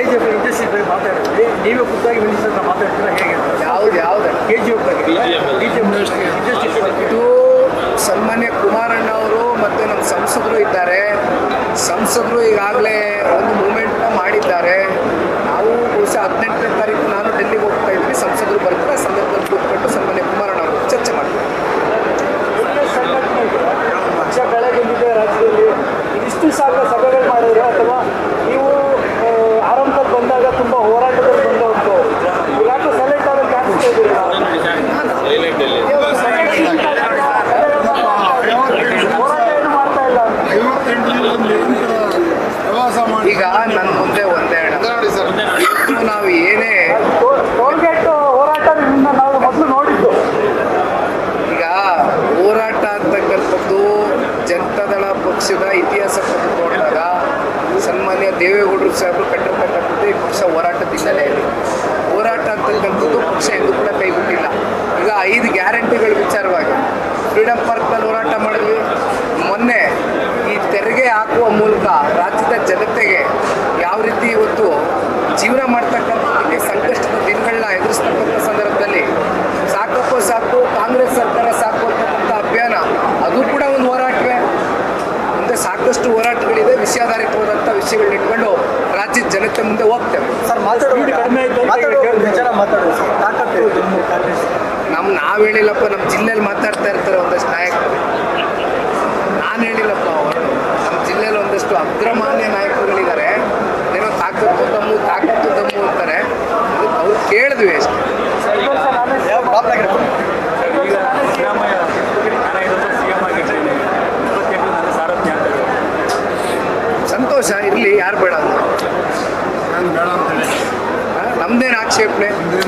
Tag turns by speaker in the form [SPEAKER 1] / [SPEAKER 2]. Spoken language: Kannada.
[SPEAKER 1] ಕೆಜಿಎಫ್ ಇಂಡಸ್ಟ್ರಿ ಬಗ್ಗೆ ಮಾತಾಡಿದ್ರಿ. ನೀವೇ ಖುದ್ದಾಗಿ ಮಿನಿಸ್ಟರ್ ಹತ್ರ ಮಾತಾಡ್ತೀರಾ? ಹೇಗೆ?
[SPEAKER 2] ಯಾವ್ದು? ಯಾವ್ದು
[SPEAKER 1] ಬಗ್ಗೆ. ಇಂಡಸ್ಟ್ರಿ ಬಗ್ಗೆ.
[SPEAKER 2] ಇದು ಸನ್ಮಾನ್ಯ ಕುಮಾರಣ್ಣ ಅವರು ಮತ್ತು ನಮ್ಮ ಸಂಸದರು ಇದ್ದಾರೆ. ಸಂಸದರು ಈಗಾಗಲೇ ಒಂದು ಮೂಮೆಂಟ್ನ ಮಾಡಿದ್ದಾರೆ. ನಾವು ಬಹುಶಃ ಹದಿನೆಂಟನೇ ತಾರೀಕು ನಾನು ಡೆಲ್ಲಿಗೆ ಹೋಗ್ತಾ ಇದ್ದೀನಿ. ಸಂಸದರು ಬರ್ತಾರೆ. ಆ ಸಂದರ್ಭದಲ್ಲಿ ಕೂತ್ಕೊಂಡು ಸನ್ಮಾನ್ಯ ಕುಮಾರಣ್ಣ ಅವರು ಚರ್ಚೆ ಮಾಡ್ತಾರೆ.
[SPEAKER 1] ಪಕ್ಷ ಬೆಳಗಿಂದಿದೆ ರಾಜ್ಯದಲ್ಲಿ ಇದಿಷ್ಟು ಸಾವಿರ ಸಭೆಗಳು ಮಾಡಿದ್ರೆ.
[SPEAKER 3] ಪ್ರವಾಸ ಮಾಡಿ.
[SPEAKER 2] ಈಗ ನನ್ನ ಮುಂದೆ ಒಂದೇ
[SPEAKER 3] ನೋಡಿ ಸರ್.
[SPEAKER 2] ನಾವು ಏನೇ
[SPEAKER 1] ಟೋಲ್ಗೇಟ್ ಹೋರಾಟ ನಾವು ಮೊದಲು ನೋಡಿದ್ದು.
[SPEAKER 2] ಈಗ ಹೋರಾಟ ಅಂತಕ್ಕಂಥದ್ದು ಜನತಾದಳ ಪಕ್ಷದ ಇತಿಹಾಸ ನೋಡಿದಾಗ ಸನ್ಮಾನ್ಯ ದೇವೇಗೌಡರು ಸಾಹೇಬರು ಕಟ್ಟಿರ್ತಕ್ಕಂಥದ್ದು ಈ ಪಕ್ಷ ಹೋರಾಟದ ಹಿನ್ನೆಲೆಯಲ್ಲಿ ಹೋರಾಟ ಅಂತಕ್ಕಂಥದ್ದು ಪಕ್ಷ ಎಂದೂ ಕೂಡ ಕೈಬಿಟ್ಟಿಲ್ಲ ಈಗ ಐದು ಗ್ಯಾರಂಟಿಗಳ ವಿಷಯಾಧಾರಿತವಾದಂಥ ವಿಷಯಗಳನ್ನ ಇಟ್ಕೊಂಡು ರಾಜ್ಯದ ಜನತೆ ಮುಂದೆ ಹೋಗ್ತೇವೆ.
[SPEAKER 1] ಸರ್
[SPEAKER 2] ನಮ್ಮ ನಾವು ಹೇಳಿಲ್ಲಪ್ಪ ನಮ್ಮ ಜಿಲ್ಲೆಯಲ್ಲಿ ಮಾತಾಡ್ತಾ ಇರ್ತಾರೆ ಒಂದಷ್ಟು ನಾಯಕರು. ನಾನು ಹೇಳಿಲ್ಲಪ್ಪ ಅವರು. ನಮ್ಮ ಜಿಲ್ಲೆಯಲ್ಲಿ ಒಂದಷ್ಟು ಅಗ್ರಮಾನ್ಯ ನಾಯಕರುಗಳಿದ್ದಾರೆ. ಏನೋ ತಾಕತ್ತು ತಮ್ಮ ತಾಕತ್ತು ದಮ್ಮು ಅಂತಾರೆ. ಅವ್ರು ಕೇಳಿದ್ವಿ ಅಷ್ಟೇ. ಸಂತೋಷ ಇರಲಿ ಯಾರು ಬೇಡ ಅಂತ. ನಮ್ದೇನು ಆಕ್ಷೇಪಣೆ?